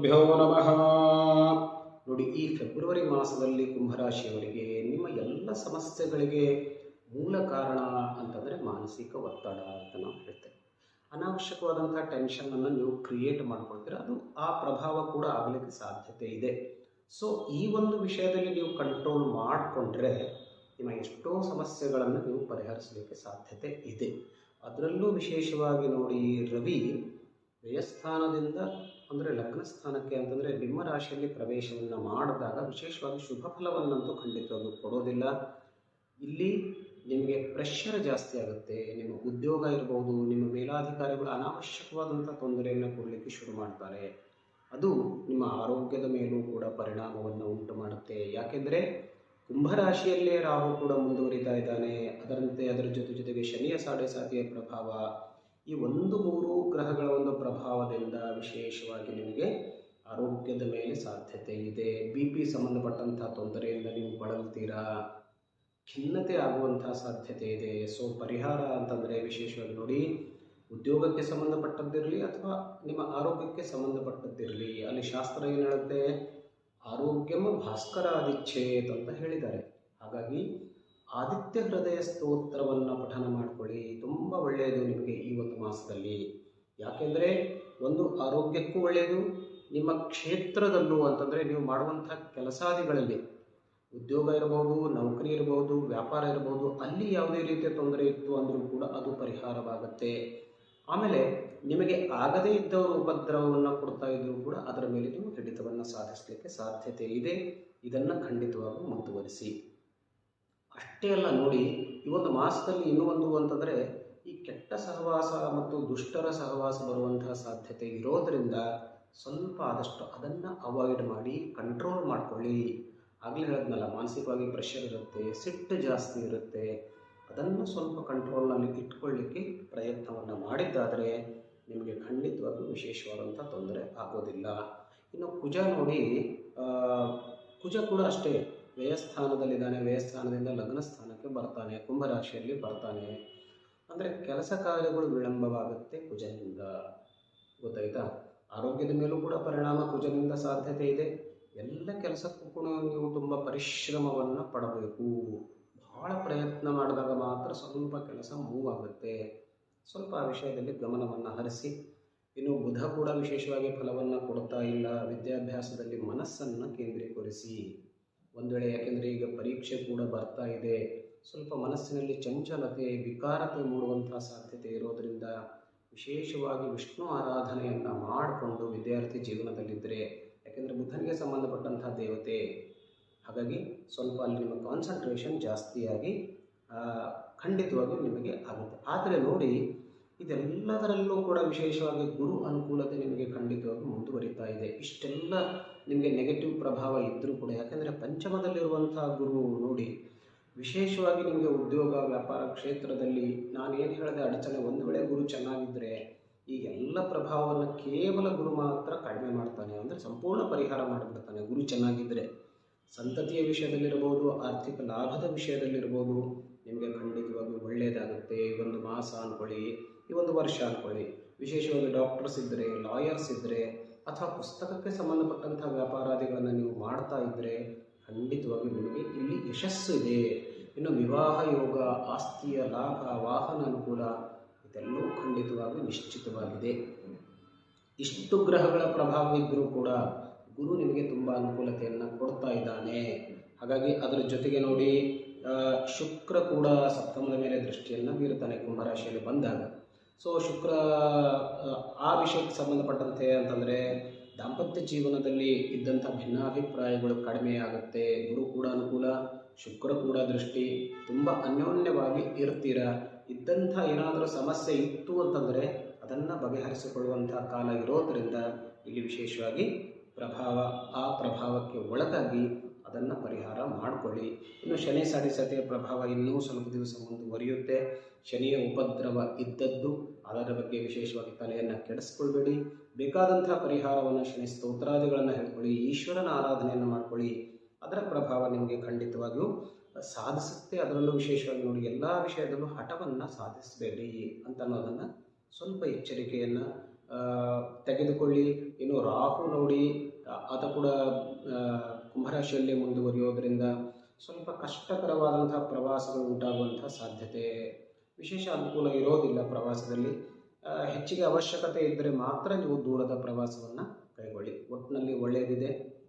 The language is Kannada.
ಶ್ರೀಗುರುಭ್ಯೋ ನಮಃ. ನೋಡಿ, ಈ ಫೆಬ್ರವರಿ ಮಾಸದಲ್ಲಿ ಕುಂಭರಾಶಿಯವರಿಗೆ ನಿಮ್ಮ ಎಲ್ಲ ಸಮಸ್ಯೆಗಳಿಗೆ ಮೂಲ ಕಾರಣ ಅಂತಂದರೆ ಮಾನಸಿಕ ಒತ್ತಡ ಅಂತ ನಾವು ಹೇಳ್ತೇವೆ. ಅನಾವಶ್ಯಕವಾದಂಥ ಟೆನ್ಷನನ್ನು ನೀವು ಕ್ರಿಯೇಟ್ ಮಾಡ್ಕೊಳ್ತೀರ, ಅದು ಆ ಪ್ರಭಾವ ಕೂಡ ಆಗಲಿಕ್ಕೆ ಸಾಧ್ಯತೆ ಇದೆ. ಸೊ ಈ ಒಂದು ವಿಷಯದಲ್ಲಿ ನೀವು ಕಂಟ್ರೋಲ್ ಮಾಡಿಕೊಂಡ್ರೆ ನಿಮ್ಮ ಎಷ್ಟೋ ಸಮಸ್ಯೆಗಳನ್ನು ನೀವು ಪರಿಹರಿಸಲಿಕ್ಕೆ ಸಾಧ್ಯತೆ ಇದೆ. ಅದರಲ್ಲೂ ವಿಶೇಷವಾಗಿ ನೋಡಿ, ರವಿ ವ್ಯಯಸ್ಥಾನದಿಂದ ಅಂದರೆ ಲಗ್ನ ಸ್ಥಾನಕ್ಕೆ ಅಂತಂದರೆ ನಿಮ್ಮ ರಾಶಿಯಲ್ಲಿ ಪ್ರವೇಶವನ್ನು ಮಾಡಿದಾಗ ವಿಶೇಷವಾಗಿ ಶುಭ ಫಲವನ್ನಂತೂ ಅದು ಕೊಡೋದಿಲ್ಲ. ಇಲ್ಲಿ ನಿಮಗೆ ಪ್ರೆಷರ್ ಜಾಸ್ತಿ ಆಗುತ್ತೆ, ನಿಮ್ಮ ಉದ್ಯೋಗ ಇರ್ಬೋದು, ನಿಮ್ಮ ಮೇಲಾಧಿಕಾರಿಗಳು ಅನಾವಶ್ಯಕವಾದಂಥ ತೊಂದರೆಯನ್ನು ಕೊಡಲಿಕ್ಕೆ ಶುರು ಮಾಡ್ತಾರೆ. ಅದು ನಿಮ್ಮ ಆರೋಗ್ಯದ ಮೇಲೂ ಕೂಡ ಪರಿಣಾಮವನ್ನು ಉಂಟು ಮಾಡುತ್ತೆ. ಯಾಕೆಂದರೆ ಕುಂಭರಾಶಿಯಲ್ಲೇ ರಾಹು ಕೂಡ ಮುಂದುವರಿತಾ ಇದ್ದಾನೆ. ಅದರಂತೆ ಅದರ ಜೊತೆ ಜೊತೆಗೆ ಶನಿಯ ಸಾಡೆ ಸಾತಿಯ ಪ್ರಭಾವ ಈ ಒಂದು ಮೂರು ಗ್ರಹಗಳ ಒಂದು ಪ್ರಭಾವದಿಂದ ವಿಶೇಷವಾಗಿ ನಿಮಗೆ ಆರೋಗ್ಯದ ಮೇಲೆ ಸಾಧ್ಯತೆ ಇದೆ. ಬಿ ಪಿ ಸಂಬಂಧಪಟ್ಟಂತಹ ತೊಂದರೆಯಿಂದ ನೀವು ಬಳಲ್ತೀರಾ? ಖಿನ್ನತೆ ಆಗುವಂತಹ ಸಾಧ್ಯತೆ ಇದೆ. ಸೊ ಪರಿಹಾರ ಅಂತಂದರೆ ವಿಶೇಷವಾಗಿ ನೋಡಿ, ಉದ್ಯೋಗಕ್ಕೆ ಸಂಬಂಧಪಟ್ಟದ್ದಿರಲಿ ಅಥವಾ ನಿಮ್ಮ ಆರೋಗ್ಯಕ್ಕೆ ಸಂಬಂಧಪಟ್ಟದ್ದಿರಲಿ. ಅಲ್ಲಿ ಶಾಸ್ತ್ರ ಏನು ಹೇಳುತ್ತೆ? ಆರೋಗ್ಯಮ ಭಾಸ್ಕರಾದಿಚ್ಛೇತ್ ಅಂತ ಹೇಳಿದ್ದಾರೆ. ಹಾಗಾಗಿ ಆದಿತ್ಯ ಹೃದಯ ಸ್ತೋತ್ರವನ್ನು ಪಠನ ಮಾಡಿಕೊಳ್ಳಿ. ತುಂಬ ಒಳ್ಳೆಯದು ನಿಮಗೆ ಈ ಒಂದು ಮಾಸದಲ್ಲಿ. ಯಾಕೆಂದರೆ ಒಂದು ಆರೋಗ್ಯಕ್ಕೂ ಒಳ್ಳೆಯದು, ನಿಮ್ಮ ಕ್ಷೇತ್ರದಲ್ಲೂ ಅಂತಂದರೆ ನೀವು ಮಾಡುವಂಥ ಕೆಲಸಾದಿಗಳಲ್ಲಿ ಉದ್ಯೋಗ ಇರಬಹುದು ನೌಕರಿ ಇರಬಹುದು ವ್ಯಾಪಾರ ಇರಬಹುದು ಅಲ್ಲಿ ಯಾವುದೇ ರೀತಿಯ ತೊಂದರೆ ಇತ್ತು ಅಂದರೂ ಕೂಡ ಅದು ಪರಿಹಾರವಾಗುತ್ತೆ. ಆಮೇಲೆ ನಿಮಗೆ ಆಗದೇ ಇದ್ದವರು ಉಪದ್ರವವನ್ನು ಕೊಡ್ತಾ ಇದ್ದರೂ ಕೂಡ ಅದರ ಮೇಲೆ ನೀವು ಹಿಡಿತವನ್ನು ಸಾಧಿಸಲಿಕ್ಕೆ ಸಾಧ್ಯತೆ ಇದೆ. ಇದನ್ನು ಖಂಡಿತವಾಗೂ ಮುಂದುವರಿಸಿ. ಅಷ್ಟೇ ಅಲ್ಲ ನೋಡಿ ಈ ಒಂದು ಮಾಸದಲ್ಲಿ ಇನ್ನೂ ಒಂದು ಅಂತಂದರೆ ಈ ಕೆಟ್ಟ ಸಹವಾಸ ಮತ್ತು ದುಷ್ಟರ ಸಹವಾಸ ಬರುವಂತಹ ಸಾಧ್ಯತೆ ಇರೋದರಿಂದ ಸ್ವಲ್ಪ ಆದಷ್ಟು ಅದನ್ನು ಅವಾಯ್ಡ್ ಮಾಡಿ ಕಂಟ್ರೋಲ್ ಮಾಡ್ಕೊಳ್ಳಿ. ಆಗಲೇ ಹೇಳಿದ್ನಲ್ಲ, ಮಾನಸಿಕವಾಗಿ ಪ್ರೆಷರ್ ಇರುತ್ತೆ, ಸಿಟ್ಟು ಜಾಸ್ತಿ ಇರುತ್ತೆ. ಅದನ್ನು ಸ್ವಲ್ಪ ಕಂಟ್ರೋಲ್ನಲ್ಲಿ ಇಟ್ಕೊಳ್ಳಿಕ್ಕೆ ಪ್ರಯತ್ನವನ್ನು ಮಾಡಿದ್ದಾದರೆ ನಿಮಗೆ ಖಂಡಿತವಾಗೂ ವಿಶೇಷವಾದಂಥ ತೊಂದರೆ ಆಗೋದಿಲ್ಲ. ಇನ್ನು ಕುಜ ನೋಡಿ ಕುಜ ಕೂಡ ಅಷ್ಟೇ. ವ್ಯಯಸ್ಥಾನದಲ್ಲಿದ್ದಾನೆ, ವ್ಯಯಸ್ಥಾನದಿಂದ ಲಗ್ನ ಸ್ಥಾನಕ್ಕೆ ಬರ್ತಾನೆ, ಕುಂಭರಾಶಿಯಲ್ಲಿ ಬರ್ತಾನೆ. ಅಂದರೆ ಕೆಲಸ ಕಾರ್ಯಗಳು ವಿಳಂಬವಾಗುತ್ತೆ ಕುಜದಿಂದ ಗೊತ್ತಾಯ್ತಾ? ಆರೋಗ್ಯದ ಮೇಲೂ ಕೂಡ ಪರಿಣಾಮ ಕುಜದಿಂದ ಸಾಧ್ಯತೆ ಇದೆ. ಎಲ್ಲ ಕೆಲಸಕ್ಕೂ ಕೂಡ ನೀವು ತುಂಬ ಪರಿಶ್ರಮವನ್ನು ಪಡಬೇಕು. ಬಹಳ ಪ್ರಯತ್ನ ಮಾಡಿದಾಗ ಮಾತ್ರ ಸ್ವಲ್ಪ ಕೆಲಸ ಮೂವ್ ಆಗುತ್ತೆ. ಸ್ವಲ್ಪ ಆ ವಿಷಯದಲ್ಲಿ ಗಮನವನ್ನು ಹರಿಸಿ. ಇನ್ನು ಬುಧ ಕೂಡ ವಿಶೇಷವಾಗಿ ಫಲವನ್ನು ಕೊಡ್ತಾ ಇಲ್ಲ. ವಿದ್ಯಾಭ್ಯಾಸದಲ್ಲಿ ಮನಸ್ಸನ್ನು ಕೇಂದ್ರೀಕರಿಸಿ. ಒಂದು ವೇಳೆ ಯಾಕೆಂದರೆ ಈಗ ಪರೀಕ್ಷೆ ಕೂಡ ಬರ್ತಾ ಇದೆ, ಸ್ವಲ್ಪ ಮನಸ್ಸಿನಲ್ಲಿ ಚಂಚಲತೆ, ವಿಕಾರತೆ ಮೂಡುವಂಥ ಸಾಧ್ಯತೆ ಇರೋದರಿಂದ ವಿಶೇಷವಾಗಿ ವಿಷ್ಣು ಆರಾಧನೆಯನ್ನು ಮಾಡಿಕೊಂಡು ವಿದ್ಯಾರ್ಥಿ ಜೀವನದಲ್ಲಿದ್ದರೆ, ಯಾಕೆಂದರೆ ಬುದ್ಧನಿಗೆ ಸಂಬಂಧಪಟ್ಟಂಥ ದೇವತೆ, ಹಾಗಾಗಿ ಸ್ವಲ್ಪ ಅಲ್ಲಿ ನಿಮ್ಮ ಕಾನ್ಸಂಟ್ರೇಷನ್ ಜಾಸ್ತಿಯಾಗಿ ಖಂಡಿತವಾಗಿಯೂ ನಿಮಗೆ ಆಗುತ್ತೆ. ಆದರೆ ನೋಡಿ ಇದೆಲ್ಲದರಲ್ಲೂ ಕೂಡ ವಿಶೇಷವಾಗಿ ಗುರು ಅನುಕೂಲತೆ ನಿಮಗೆ ಖಂಡಿತವಾಗಿ ಮುಂದುವರಿತಾ ಇದೆ. ಇಷ್ಟೆಲ್ಲ ನಿಮಗೆ ನೆಗೆಟಿವ್ ಪ್ರಭಾವ ಇದ್ದರೂ ಕೂಡ, ಯಾಕೆಂದರೆ ಪಂಚಮದಲ್ಲಿರುವಂತಹ ಗುರು ನೋಡಿ, ವಿಶೇಷವಾಗಿ ನಿಮಗೆ ಉದ್ಯೋಗ, ವ್ಯಾಪಾರ ಕ್ಷೇತ್ರದಲ್ಲಿ ನಾನು ಏನು ಹೇಳಿದೆ, ಅಡಚಣೆ ಒಂದು ವೇಳೆ ಗುರು ಚೆನ್ನಾಗಿದ್ದರೆ ಈ ಎಲ್ಲ ಪ್ರಭಾವವನ್ನು ಕೇವಲ ಗುರು ಮಾತ್ರ ಕಡಿಮೆ ಮಾಡ್ತಾನೆ, ಅಂದರೆ ಸಂಪೂರ್ಣ ಪರಿಹಾರ ಮಾಡಿಬಿಡ್ತಾನೆ. ಗುರು ಚೆನ್ನಾಗಿದ್ದರೆ ಸಂತತಿಯ ವಿಷಯದಲ್ಲಿರ್ಬೋದು, ಆರ್ಥಿಕ ಲಾಭದ ವಿಷಯದಲ್ಲಿರ್ಬೋದು ನಿಮಗೆ ಖಂಡಿತವಾಗಿಯೂ ಒಳ್ಳೆಯದಾಗುತ್ತೆ. ಈ ಒಂದು ಮಾಸ ಅಂದ್ಕೊಳ್ಳಿ ಈ ಒಂದು ವರ್ಷ ಅಂದ್ಕೊಳ್ಳಿ ವಿಶೇಷವಾಗಿ ಡಾಕ್ಟರ್ಸ್ ಇದ್ದರೆ ಲಾಯರ್ಸ್ ಇದ್ದರೆ ಅಥವಾ ಪುಸ್ತಕಕ್ಕೆ ಸಂಬಂಧಪಟ್ಟಂಥ ವ್ಯಾಪಾರಾದಿಗಳನ್ನು ನೀವು ಮಾಡ್ತಾ ಇದ್ದರೆ ಖಂಡಿತವಾಗಿ ನಿಮಗೆ ಇಲ್ಲಿ ಯಶಸ್ಸು ಇದೆ. ಇನ್ನು ವಿವಾಹ ಯೋಗ, ಆಸ್ತಿಯ ಲಾಭ, ವಾಹನ ಅನುಕೂಲ, ಇದೆಲ್ಲವೂ ಖಂಡಿತವಾಗಿ ನಿಶ್ಚಿತವಾಗಿದೆ. ಇಷ್ಟು ಗ್ರಹಗಳ ಪ್ರಭಾವ ಇದ್ದರೂ ಕೂಡ ಗುರು ನಿಮಗೆ ತುಂಬ ಅನುಕೂಲತೆಯನ್ನು ಕೊಡ್ತಾ ಇದ್ದಾನೆ. ಹಾಗಾಗಿ ಅದರ ಜೊತೆಗೆ ನೋಡಿ ಶುಕ್ರ ಕೂಡ ಸಪ್ತಮದ ಮೇಲೆ ದೃಷ್ಟಿಯನ್ನು ಬೀರುತ್ತಾನೆ ಕುಂಭರಾಶಿಯಲ್ಲಿ ಬಂದಾಗ. ಸೊ ಶುಕ್ರ ಆ ವಿಷಯಕ್ಕೆ ಸಂಬಂಧಪಟ್ಟಂತೆ ಅಂತಂದರೆ ದಾಂಪತ್ಯ ಜೀವನದಲ್ಲಿ ಇದ್ದಂಥ ಭಿನ್ನಾಭಿಪ್ರಾಯಗಳು ಕಡಿಮೆ ಆಗುತ್ತೆ. ಗುರು ಕೂಡ ಅನುಕೂಲ, ಶುಕ್ರ ಕೂಡ ದೃಷ್ಟಿ, ತುಂಬ ಅನ್ಯೋನ್ಯವಾಗಿ ಇರ್ತೀರ? ಇದ್ದಂಥ ಏನಾದರೂ ಸಮಸ್ಯೆ ಇತ್ತು ಅಂತಂದರೆ ಅದನ್ನು ಬಗೆಹರಿಸಿಕೊಳ್ಳುವಂಥ ಕಾಲ ಇರೋದರಿಂದ ಇಲ್ಲಿ ವಿಶೇಷವಾಗಿ ಪ್ರಭಾವ, ಆ ಪ್ರಭಾವಕ್ಕೆ ಒಳಗಾಗಿ ಅದನ್ನು ಪರಿಹಾರ ಮಾಡಿಕೊಳ್ಳಿ. ಇನ್ನು ಶನಿ ಸಾಡಿಸತೆಯ ಪ್ರಭಾವ ಇನ್ನೂ ಸ್ವಲ್ಪ ದಿವಸ ಮುಂದುವರಿಯುತ್ತೆ. ಶನಿಯ ಉಪದ್ರವ ಇದ್ದದ್ದು ಅದರ ಬಗ್ಗೆ ವಿಶೇಷವಾಗಿ ತಲೆಯನ್ನು ಕೆಡಿಸ್ಕೊಳ್ಬೇಡಿ. ಬೇಕಾದಂತಹ ಪರಿಹಾರವನ್ನು ಶನಿ ಸ್ತೋತ್ರಾದಿಗಳನ್ನು ಹೇಳ್ಕೊಳ್ಳಿ, ಈಶ್ವರನ ಆರಾಧನೆಯನ್ನು ಮಾಡ್ಕೊಳ್ಳಿ. ಅದರ ಪ್ರಭಾವ ನಿಮಗೆ ಖಂಡಿತವಾಗಿಯೂ ಸಾಧಿಸುತ್ತೆ. ಅದರಲ್ಲೂ ವಿಶೇಷವಾಗಿ ನೋಡಿ, ಎಲ್ಲ ವಿಷಯದಲ್ಲೂ ಹಠವನ್ನು ಸಾಧಿಸಬೇಡಿ ಅಂತ ಅನ್ನೋದನ್ನು ಸ್ವಲ್ಪ ಎಚ್ಚರಿಕೆಯನ್ನು ತೆಗೆದುಕೊಳ್ಳಿ. ಇನ್ನು ರಾಹು ನೋಡಿ ಅದು ಕೂಡ ಕುಂಭರಾಶಿಯಲ್ಲಿ ಮುಂದುವರಿಯೋದ್ರಿಂದ ಸ್ವಲ್ಪ ಕಷ್ಟಕರವಾದಂತಹ ಪ್ರವಾಸಗಳು ಉಂಟಾಗುವಂತಹ ಸಾಧ್ಯತೆ. ವಿಶೇಷ ಅನುಕೂಲ ಇರೋದಿಲ್ಲ ಪ್ರವಾಸದಲ್ಲಿ. ಹೆಚ್ಚಿಗೆ ಅವಶ್ಯಕತೆ ಇದ್ದರೆ ಮಾತ್ರ ನೀವು ದೂರದ ಪ್ರವಾಸವನ್ನು ಕೈಗೊಳ್ಳಿ. ಒಟ್ಟಿನಲ್ಲಿ ಒಳ್ಳೆಯದಿದೆ